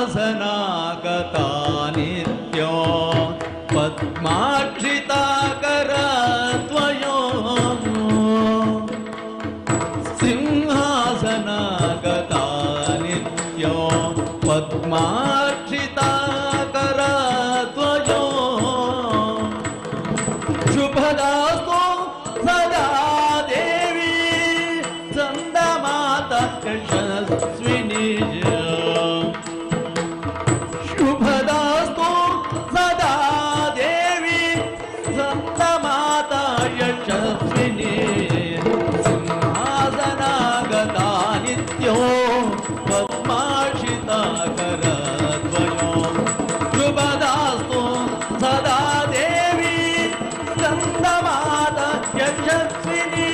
सिंहासनागता नित्यो पद्माक्षिता करत्वयो सिंहासनागता नित्यो पद्माक्षिता करत्वयो शुभदास्तु सदा देवी चन्दमाता यशस्विनी नन्दमाताय शक्तिने सिंहासनागता नित्यो पद्माशिताकरद्वयो शुभदास्तु सदा देवी नन्दमाता यशस्विनी